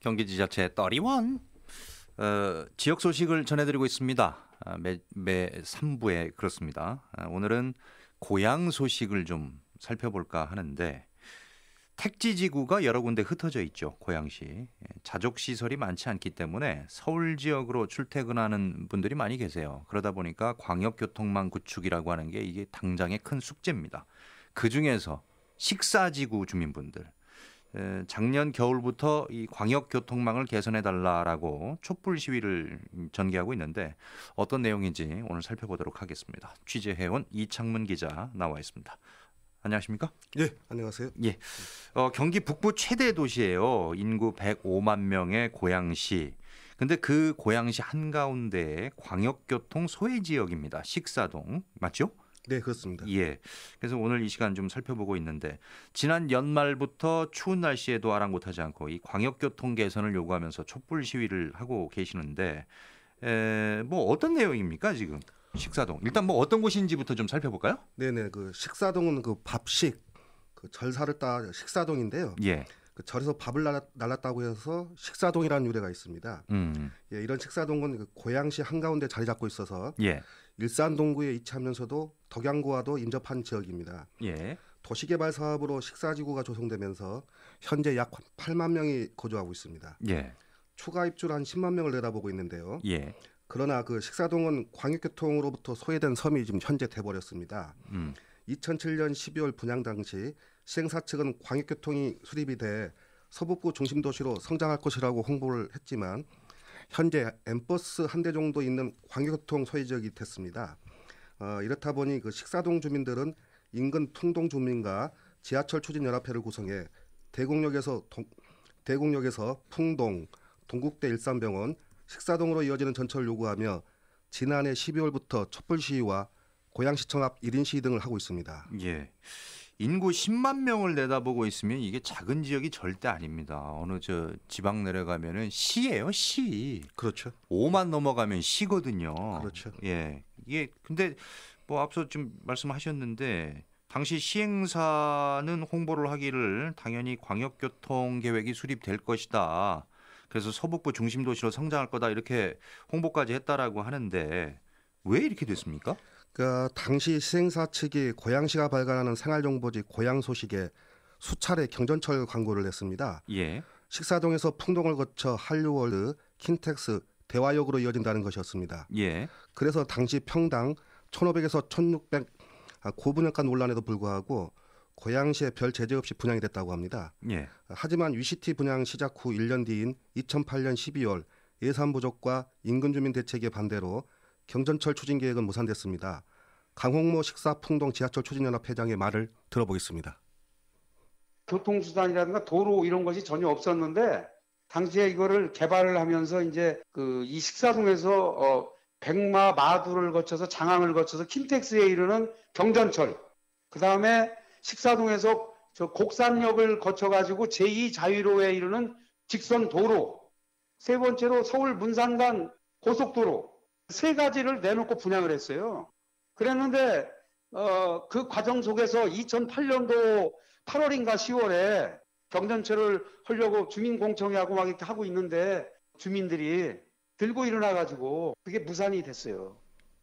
경기지자체 31 어, 지역 소식을 전해드리고 있습니다. 아, 매, 매 3부에 그렇습니다. 아, 오늘은 고향 소식을 좀 살펴볼까 하는데 택지 지구가 여러 군데 흩어져 있죠. 고양시 예, 자족 시설이 많지 않기 때문에 서울 지역으로 출퇴근하는 분들이 많이 계세요. 그러다 보니까 광역교통망 구축이라고 하는 게 이게 당장의 큰 숙제입니다. 그 중에서 식사 지구 주민분들 에, 작년 겨울부터 이 광역 교통망을 개선해 달라라고 촛불 시위를 전개하고 있는데 어떤 내용인지 오늘 살펴보도록 하겠습니다. 취재해온 이창문 기자 나와 있습니다. 안녕하십니까? 예, 안녕하세요. 예. 어, 경기 북부 최대 도시예요. 인구 105만 명의 고양시. 근데 그 고양시 한가운데 광역교통 소외 지역입니다. 식사동. 맞죠? 네, 그렇습니다. 예. 그래서 오늘 이 시간 좀 살펴보고 있는데 지난 연말부터 추운 날씨에도 아랑곳하지 않고 이 광역교통 개선을 요구하면서 촛불 시위를 하고 계시는데 에, 뭐 어떤 내용입니까 지금? 식사동. 일단 뭐 어떤 곳인지부터 좀 살펴볼까요? 네, 네. 그 식사동은 그 밥식 그 절사를 따 식사동인데요. 예. 그 절에서 밥을 날랐, 날랐다고 해서 식사동이라는 유래가 있습니다. 음. 예, 이런 식사동은 그 고양시 한가운데 자리 잡고 있어서 예. 일산 동구에 위치하면서도 덕양구와도 인접한 지역입니다. 예. 도시개발 사업으로 식사지구가 조성되면서 현재 약 8만 명이 거주하고 있습니다. 예. 추가 입주를 한 10만 명을 내다보고 있는데요. 예. 그러나 그 식사동은 광역교통으로부터 소외된 섬이 지금 현재 돼버렸습니다. 음. 2007년 12월 분양 당시 시행사 측은 광역교통이 수립이 돼 서북부 중심 도시로 성장할 것이라고 홍보를 했지만 현재 엠버스 한 대 정도 있는 광역교통 소외 지역이 됐습니다. 어, 이렇다 보니 그 식사동 주민들은 인근 풍동 주민과 지하철 추진 연합회를 구성해 대곡역에서 동, 대곡역에서 풍동, 동국대 일산병원, 식사동으로 이어지는 전철을 요구하며 지난해 12월부터 촛불 시위와 고양시청 앞 1인 시위 등을 하고 있습니다. 예. 인구 10만 명을 내다보고 있으면 이게 작은 지역이 절대 아닙니다. 어느 저 지방 내려가면은 시예요, 시. 그렇죠. 5만 넘어가면 시거든요. 그렇죠. 예. 이게 근데 뭐 앞서 좀 말씀하셨는데 당시 시행사는 홍보를 하기를 당연히 광역교통 계획이 수립될 것이다. 그래서 서북부 중심 도시로 성장할 거다 이렇게 홍보까지 했다라고 하는데 왜 이렇게 됐습니까? 그 당시 시행사 측이 고양시가 발간하는 생활정보지 고양 소식에 수차례 경전철 광고를 냈습니다. 예. 식사동에서 풍동을 거쳐 한류월드, 킨텍스, 대화역으로 이어진다는 것이었습니다. 예. 그래서 당시 평당 1,500에서 1,600 아, 고분양가 논란에도 불구하고 고양시에 별 제재 없이 분양이 됐다고 합니다. 예. 하지만 위시티 분양 시작 후 1년 뒤인 2008년 12월 예산 부족과 인근 주민 대책에 반대로 경전철 추진 계획은 무산됐습니다. 강홍모 식사 풍동 지하철 추진연합 회장의 말을 들어보겠습니다. 교통수단이라든가 도로 이런 것이 전혀 없었는데 당시에 이거를 개발을 하면서 이제 그 이 식사동에서 어 백마 마두를 거쳐서 장항을 거쳐서 킨텍스에 이르는 경전철 그 다음에 식사동에서 저 곡산역을 거쳐가지고 제2 자유로에 이르는 직선 도로 세 번째로 서울 문산간 고속도로 세 가지를 내놓고 분양을 했어요. 그랬는데 어, 그 과정 속에서 2008년도 8월인가 10월에 경전철을 하려고 주민공청회 하고 막 이렇게 하고 있는데 주민들이 들고 일어나 가지고 그게 무산이 됐어요.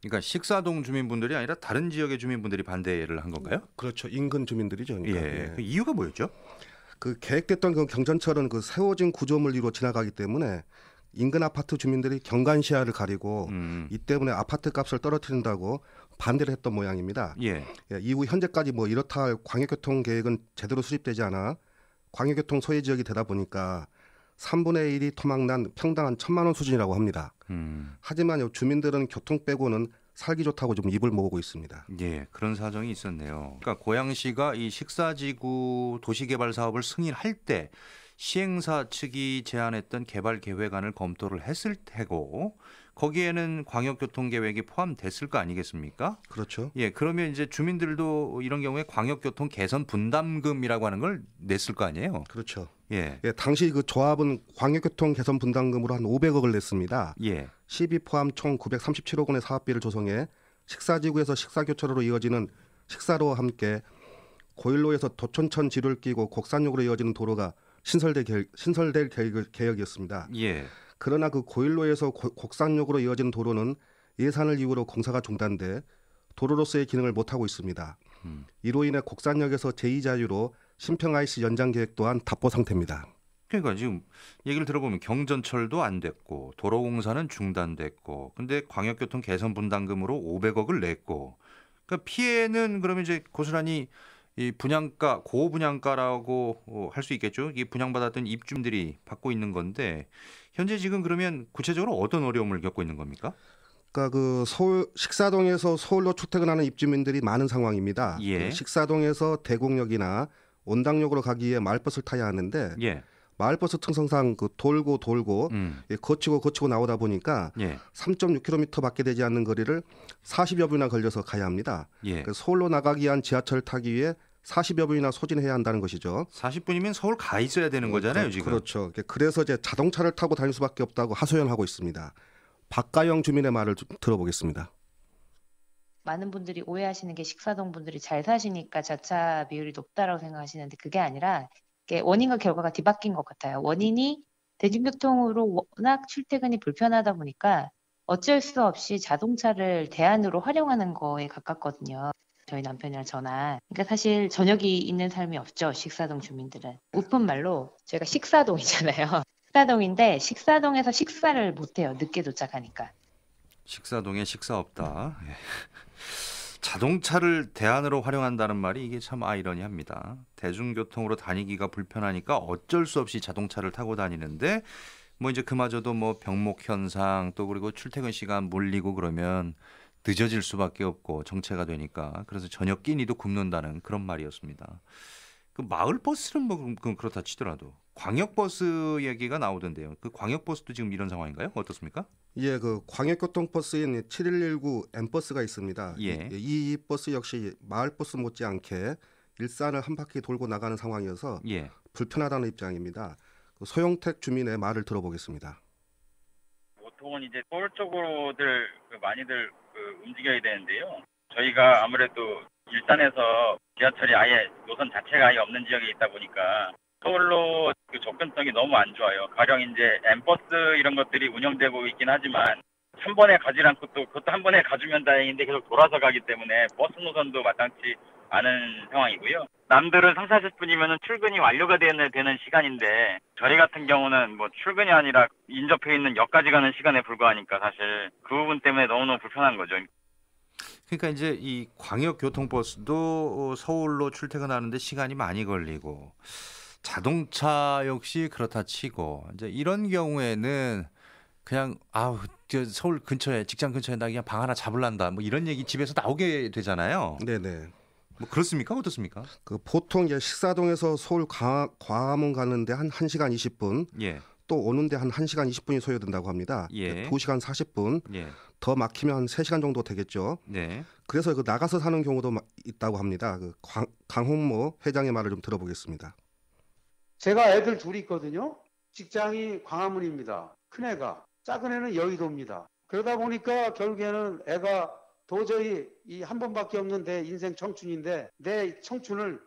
그러니까 식사동 주민분들이 아니라 다른 지역의 주민분들이 반대를 한 건가요? 그렇죠. 인근 주민들이죠. 예. 그러니까. 예. 그 이유가 뭐였죠? 그 계획됐던 그 경전철은 그 세워진 구조물위로 지나가기 때문에 인근 아파트 주민들이 경관 시야를 가리고 음. 이 때문에 아파트 값을 떨어뜨린다고 반대를 했던 모양입니다. 예. 예, 이후 현재까지 뭐 이렇다 할 광역교통 계획은 제대로 수립되지 않아 광역교통 소외 지역이 되다 보니까 3분의 1이 토막난 평당 한 천만 원 수준이라고 합니다. 음. 하지만 요 주민들은 교통 빼고는 살기 좋다고 좀 입을 모으고 있습니다. 예, 그런 사정이 있었네요. 그러니까 고양시가 이 식사지구 도시개발 사업을 승인할 때 시행사 측이 제안했던 개발 계획안을 검토를 했을 테고 거기에는 광역교통 계획이 포함됐을 거 아니겠습니까? 그렇죠. 예, 그러면 이제 주민들도 이런 경우에 광역교통 개선 분담금이라고 하는 걸 냈을 거 아니에요? 그렇죠. 예. 예, 당시 그 조합은 광역교통 개선 분담금으로 한 500억을 냈습니다. 예. 시비 포함 총 937억 원의 사업비를 조성해 식사지구에서 식사교차로로 이어지는 식사로와 함께 고일로에서 도촌천 지를 끼고 곡산역으로 이어지는 도로가 신설될, 계획, 신설될 계획, 계획 이었습니다. 예. 그러나 그 고일로에서 고- 곡산역으로 이어지는 도로는 예산을 이유로 공사가 중단돼 도로로서의 기능을 못하고 있습니다. 음. 이로 인해 곡산역에서 제2자유로 신평 IC 연장 계획 또한 답보 상태입니다. 그러니까 지금 얘기를 들어보면 경전철도 안 됐고 도로 공사는 중단됐고 근데 광역교통 개선 분담금으로 500억을 냈고 그러니까 피해는 그러면 이제 고스란히 이 분양가 고분양가라고 할 수 있겠죠. 이 분양받았던 입주민들이 받고 있는 건데 현재 지금 그러면 구체적으로 어떤 어려움을 겪고 있는 겁니까? 그러니까 그 서울 식사동에서 서울로 출퇴근하는 입주민들이 많은 상황입니다. 예. 그 식사동에서 대곡역이나 온당역으로 가기 위해 마을버스를 타야 하는데 예. 마을버스 특성상 그 돌고 돌고 음. 예, 거치고 거치고 나오다 보니까 예. 3.6km밖에 되지 않는 거리를 40여 분이나 걸려서 가야 합니다. 예. 그 서울로 나가기 위한 지하철을 타기 위해 40여 분이나 소진해야 한다는 것이죠. 40분이면 서울 가 있어야 되는 거잖아요, 그- 지금. 그렇죠. 그래서 이제 자동차를 타고 다닐 수밖에 없다고 하소연하고 있습니다. 박가영 주민의 말을 좀 들어보겠습니다. 많은 분들이 오해하시는 게 식사동 분들이 잘 사시니까 자차 비율이 높다라고 생각하시는데 그게 아니라 이게 원인과 결과가 뒤바뀐 것 같아요. 원인이 대중교통으로 워낙 출퇴근이 불편하다 보니까 어쩔 수 없이 자동차를 대안으로 활용하는 거에 가깝거든요. 저희 남편이랑 저나. 그러니까 사실 저녁이 있는 삶이 없죠. 식사동 주민들은. 우픈 말로 저희가 식사동이잖아요. 식사동인데 식사동에서 식사를 못 해요. 늦게 도착하니까. 식사동에 식사 없다. 예. 자동차를 대안으로 활용한다는 말이 이게 참 아이러니합니다. 대중교통으로 다니기가 불편하니까 어쩔 수 없이 자동차를 타고 다니는데 뭐 이제 그마저도 뭐 병목 현상 또 그리고 출퇴근 시간 몰리고 그러면 늦어질 수밖에 없고 정체가 되니까 그래서 저녁 끼니도 굶는다는 그런 말이었습니다. 그 마을 버스는 뭐 그렇다 치더라도 광역 버스 얘기가 나오던데요. 그 광역 버스도 지금 이런 상황인가요? 어떻습니까? 예, 그 광역교통버스인 7119 M버스가 있습니다. 예. 이, 이 버스 역시 마을버스 못지않게 일산을 한 바퀴 돌고 나가는 상황이어서 예. 불편하다는 입장입니다. 그 소영택 주민의 말을 들어보겠습니다. 보통은 이제 서울 쪽으로들 그 많이들 그 움직여야 되는데요. 저희가 아무래도 일산에서 지하철이 아예 노선 자체가 아예 없는 지역에 있다 보니까 서울로 그 접근성이 너무 안 좋아요. 가령 이제 엠버스 이런 것들이 운영되고 있긴 하지만 한 번에 가지 않고 또 그것도 한 번에 가주면 다행인데 계속 돌아서 가기 때문에 버스 노선도 마땅치 않은 상황이고요. 남들은 3, 40분이면 출근이 완료가 되는, 되는 시간인데 저희 같은 경우는 뭐 출근이 아니라 인접해 있는 역까지 가는 시간에 불과하니까 사실 그 부분 때문에 너무너무 불편한 거죠. 그러니까 이제 이 광역 교통버스도 어, 서울로 출퇴근하는데 시간이 많이 걸리고 자동차 역시 그렇다 치고 이제 이런 경우에는 그냥 아우 저 서울 근처에 직장 근처에 나 그냥 방 하나 잡을란다 뭐 이런 얘기 집에서 나오게 되잖아요. 네네. 뭐 그렇습니까? 어떻습니까? 그 보통 이제 식사동에서 서울 과, 광화문 가는데 한 1시간 20분, 예, 또 오는데 한 1시간 20분이 소요된다고 합니다. 예. 2시간 40분, 예, 더 막히면 한 3시간 정도 되겠죠. 네, 그래서 그 나가서 사는 경우도 마- 있다고 합니다. 그 광, 강홍모 회장의 말을 좀 들어보겠습니다. 제가 애들 둘이 있거든요. 직장이 광화문입니다. 큰 애가 작은 애는 여의도입니다. 그러다 보니까 결국에는 애가 도저히 이 한 번밖에 없는 내 인생 청춘인데 내 청춘을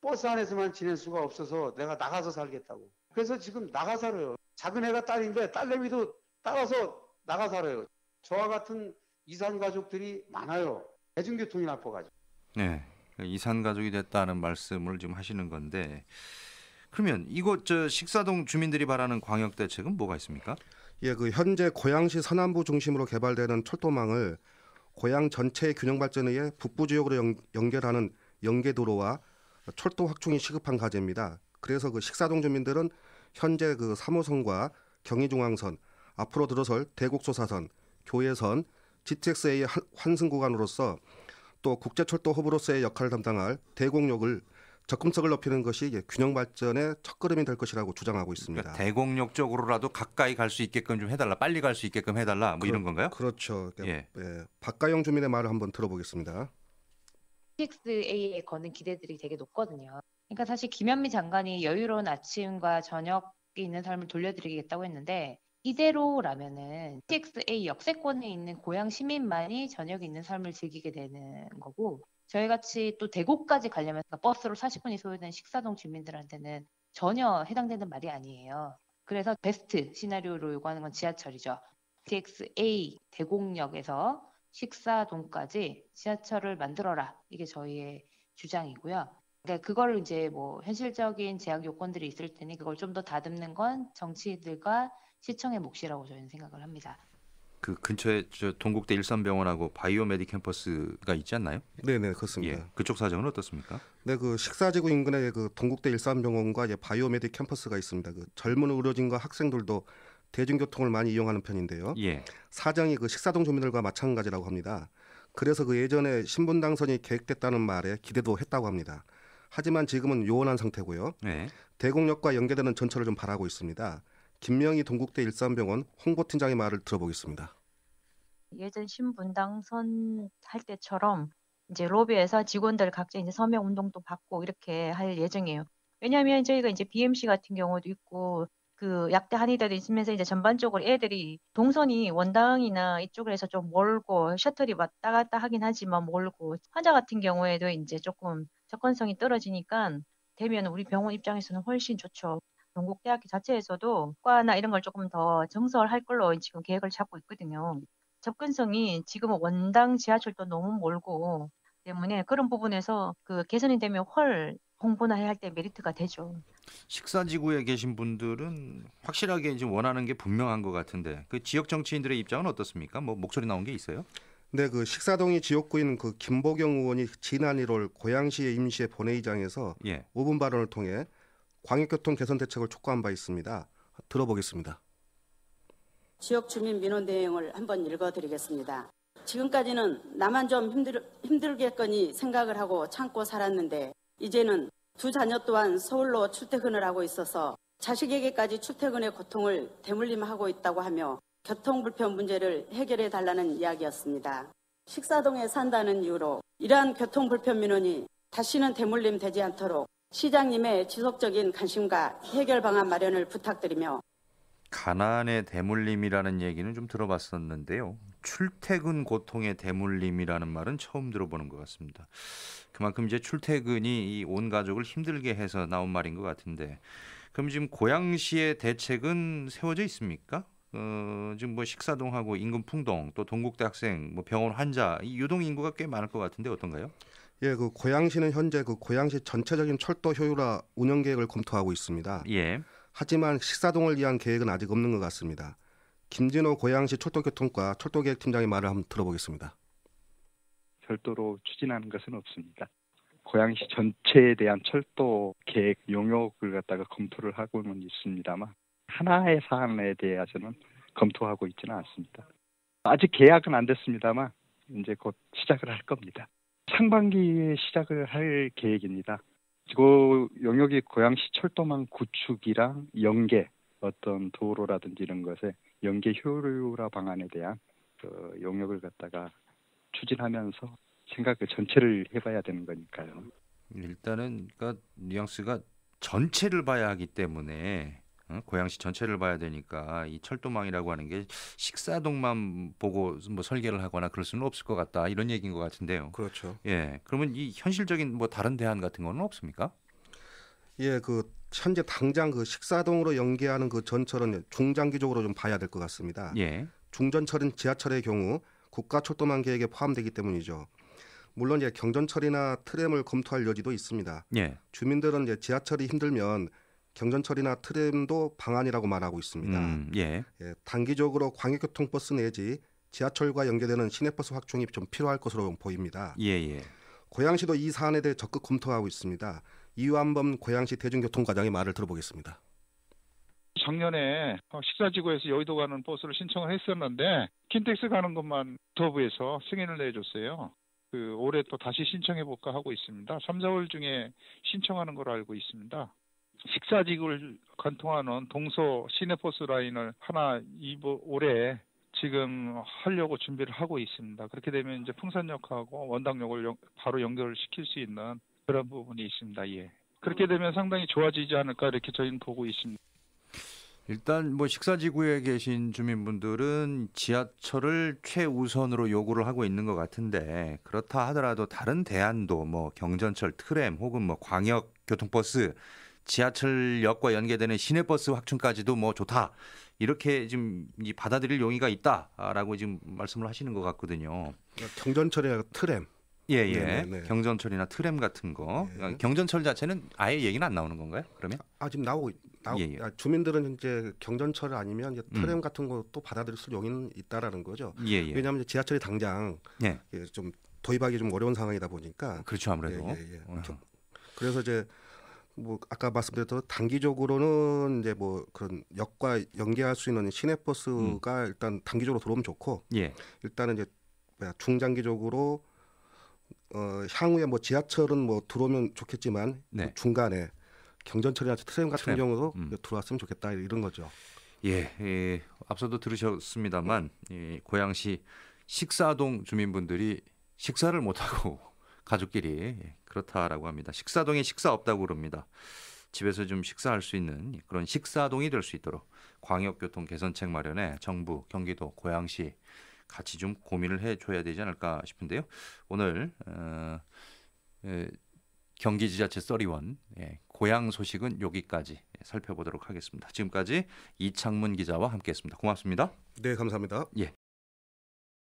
버스 안에서만 지낼 수가 없어서 내가 나가서 살겠다고. 그래서 지금 나가 살아요. 작은 애가 딸인데 딸내미도 따라서 나가 살아요. 저와 같은 이산 가족들이 많아요. 대중교통이 나빠가지고. 네. 이산 가족이 됐다는 말씀을 지금 하시는 건데 그러면 이곳 저 식사동 주민들이 바라는 광역 대책은 뭐가 있습니까? 예, 그 현재 고양시 서남부 중심으로 개발되는 철도망을 고양 전체의 균형 발전에 의해 북부 지역으로 연, 연결하는 연계도로와 철도 확충이 시급한 과제입니다. 그래서 그 식사동 주민들은 현재 그 3호선과 경의중앙선, 앞으로 들어설 대곡소사선, 교회선, GTXA 한- 환승 구간으로서 또 국제철도 허브로서의 역할을 담당할 대곡역을 접근성을 높이는 것이 균형 발전의 첫걸음이 될 것이라고 주장하고 있습니다. 그러니까 대곡역 쪽으로라도 가까이 갈 수 있게끔 좀 해달라, 빨리 갈 수 있게끔 해달라, 뭐 이런 건가요? 그렇죠. 예. 예. 박가영 주민의 말을 한번 들어보겠습니다. TXA에 거는 기대들이 되게 높거든요. 그러니까 사실 김현미 장관이 여유로운 아침과 저녁이 있는 삶을 돌려드리겠다고 했는데 이대로라면은 TXA 역세권에 있는 고향 시민만이 저녁에 있는 삶을 즐기게 되는 거고 저희 같이 또 대구까지 가려면 버스로 40분이 소요된 식사동 주민들한테는 전혀 해당되는 말이 아니에요. 그래서 베스트 시나리오로 요구하는 건 지하철이죠. TXA 대곡역에서 식사동까지 지하철을 만들어라. 이게 저희의 주장이고요. 그러니까 그걸 이제 뭐 현실적인 제약 요건들이 있을 테니 그걸 좀 더 다듬는 건 정치인들과 시청의 몫이라고 저희는 생각을 합니다. 그 근처에 저 동국대 일산병원하고 바이오메디 캠퍼스가 있지 않나요? 네, 네, 그렇습니다. 예. 그쪽 사정은 어떻습니까? 네, 그 식사지구 인근에 그 동국대 일산병원과 이제 바이오메디 캠퍼스가 있습니다. 그 젊은 의료진과 학생들도 대중교통을 많이 이용하는 편인데요. 예. 사정이 그 식사동 주민들과 마찬가지라고 합니다. 그래서 그 예전에 신분 당선이 계획됐다는 말에 기대도 했다고 합니다. 하지만 지금은 요원한 상태고요. 네. 대곡역과 연계되는 전철을 좀 바라고 있습니다. 김명희 동국대 일산병원 홍보팀장의 말을 들어보겠습니다. 예전 신분당선 할 때처럼 이제 로비에서 직원들 각자 이제 서명 운동도 받고 이렇게 할 예정이에요. 왜냐하면 저희가 이제 BMC 같은 경우도 있고 그 약대 한의대도 있으면서 이제 전반적으로 애들이 동선이 원당이나 이쪽으로 해서 좀 멀고 셔틀이 왔다 갔다 하긴 하지만 멀고 환자 같은 경우에도 이제 조금 접근성이 떨어지니까 되면 우리 병원 입장에서는 훨씬 좋죠. 동국대학교 자체에서도 과나 이런 걸 조금 더 정설할 걸로 지금 계획을 잡고 있거든요. 접근성이 지금은 원당 지하철도 너무 멀고 때문에 그런 부분에서 그 개선이 되면 훨 홍보나 해야 할 때 메리트가 되죠. 식사지구에 계신 분들은 확실하게 이제 원하는 게 분명한 것 같은데 그 지역 정치인들의 입장은 어떻습니까? 뭐 목소리 나온 게 있어요? 네, 그 식사동이 지역구인 그 김보경 의원이 지난 1월 고양시의 임시회 본회의장에서 예. 5분 발언을 통해 광역교통 개선 대책을 촉구한 바 있습니다. 들어보겠습니다. 지역 주민 민원 대행을 한번 읽어드리겠습니다. 지금까지는 나만 좀 힘들, 힘들겠거니 생각을 하고 참고 살았는데 이제는 두 자녀 또한 서울로 출퇴근을 하고 있어서 자식에게까지 출퇴근의 고통을 대물림하고 있다고 하며 교통 불편 문제를 해결해 달라는 이야기였습니다. 식사동에 산다는 이유로 이러한 교통 불편 민원이 다시는 대물림 되지 않도록 시장님의 지속적인 관심과 해결 방안 마련을 부탁드리며 가난의 대물림이라는 얘기는 좀 들어봤었는데요. 출퇴근 고통의 대물림이라는 말은 처음 들어보는 것 같습니다. 그만큼 이제 출퇴근이 이 온 가족을 힘들게 해서 나온 말인 것 같은데, 그럼 지금 고양시의 대책은 세워져 있습니까? 어, 지금 뭐 식사동하고 인근 풍동, 또 동국대 학생, 뭐 병원 환자, 이 유동 인구가 꽤 많을 것 같은데 어떤가요? 예, 그 고양시는 현재 그 고양시 전체적인 철도 효율화 운영 계획을 검토하고 있습니다. 예. 하지만 식사동을 위한 계획은 아직 없는 것 같습니다. 김진호 고양시 철도교통과 철도계획팀장의 말을 한번 들어보겠습니다. 별도로 추진하는 것은 없습니다. 고양시 전체에 대한 철도 계획 용역을 갖다가 검토를 하고는 있습니다만 하나의 사안에 대해서는 검토하고 있지는 않습니다. 아직 계약은 안 됐습니다만 이제 곧 시작을 할 겁니다. 상반기에 시작을 할 계획입니다. 그 영역이 고양시 철도망 구축이랑 연계 어떤 도로라든지 이런 것에 연계 효율화 방안에 대한 그 용역을 갖다가 추진하면서 생각을 전체를 해봐야 되는 거니까요. 일단은 그러니까 뉘앙스가 전체를 봐야 하기 때문에 어? 고양시 전체를 봐야 되니까 이 철도망이라고 하는 게 식사동만 보고 뭐 설계를 하거나 그럴 수는 없을 것 같다 이런 얘기인 것 같은데요. 그렇죠. 예, 그러면 이 현실적인 뭐 다른 대안 같은 거는 없습니까? 예, 그 현재 당장 그 식사동으로 연계하는 그 전철은 중장기적으로 좀 봐야 될 것 같습니다. 예, 중전철은 지하철의 경우 국가 철도망 계획에 포함되기 때문이죠. 물론 이제 경전철이나 트램을 검토할 여지도 있습니다. 예, 주민들은 이제 지하철이 힘들면 경전철이나 트램도 방안이라고 말하고 있습니다. 음, 예, 예, 단기적으로 광역교통버스 내지 지하철과 연계되는 시내버스 확충이 좀 필요할 것으로 보입니다. 예, 예. 고양시도 이 사안에 대해 적극 검토하고 있습니다. 이완범 고양시 대중교통과장의 말을 들어보겠습니다. 작년에 식사지구에서 여의도 가는 버스를 신청을 했었는데 킨텍스 가는 것만 터부에서 승인을 내줬어요. 그 올해 또 다시 신청해 볼까 하고 있습니다. 3, 4월 중에 신청하는 걸로 알고 있습니다. 식사지구를 관통하는 동서 시내버스 라인을 하나 이번 올해 지금 하려고 준비를 하고 있습니다. 그렇게 되면 이제 풍산역하고 원당역을 연- 바로 연결을 시킬 수 있는 그런 부분이 있습니다. 예. 그렇게 되면 상당히 좋아지지 않을까 이렇게 저희는 보고 있습니다. 일단 뭐 식사지구에 계신 주민분들은 지하철을 최우선으로 요구를 하고 있는 것 같은데 그렇다 하더라도 다른 대안도 뭐 경전철, 트램 혹은 뭐 광역 교통버스 지하철역과 연계되는 시내버스 확충까지도 뭐 좋다. 이렇게 지금 이 받아들일 용의가 있다라고 지금 말씀을 하시는 것 같거든요. 경전철이나 트램 예, 예. 네네네. 경전철이나 트램 같은 거. 예. 그러니까 경전철 자체는 아예 얘기는 안 나오는 건가요? 그러면? 아 지금 나오고 나오, 예, 예. 아, 주민들은 이제 경전철 아니면 이제 음. 트램 같은 것도 받아들일 수 용의는 있다라는 거죠. 예, 예. 왜냐하면 지하철이 당장 예. 예, 좀 도입하기 좀 어려운 상황이다 보니까 그렇죠, 아무래도. 예, 예, 예. 어. 겨- 그래서 이제 뭐 아까 말씀드렸던 단기적으로는 이제 뭐 그런 역과 연계할 수 있는 시내버스가 음. 일단 단기적으로 들어오면 좋고 예. 일단은 이제 중장기적으로 어 향후에 뭐 지하철은 뭐 들어오면 좋겠지만 네. 그 중간에 경전철이나 트램 같은 트램. 경우도 음. 들어왔으면 좋겠다 이런 거죠. 예, 예, 앞서도 들으셨습니다만 이 고양시 식사동 주민분들이 식사를 못하고 가족끼리 예, 그렇다라고 합니다. 식사동에 식사 없다고 그럽니다. 집에서 좀 식사할 수 있는 그런 식사동이 될 수 있도록 광역교통 개선책 마련에 정부, 경기도, 고양시 같이 좀 고민을 해줘야 되지 않을까 싶은데요. 오늘 어, 에, 경기지자체 써리원 예, 고향 소식은 여기까지 살펴보도록 하겠습니다. 지금까지 이창문 기자와 함께했습니다. 고맙습니다. 네, 감사합니다. 예.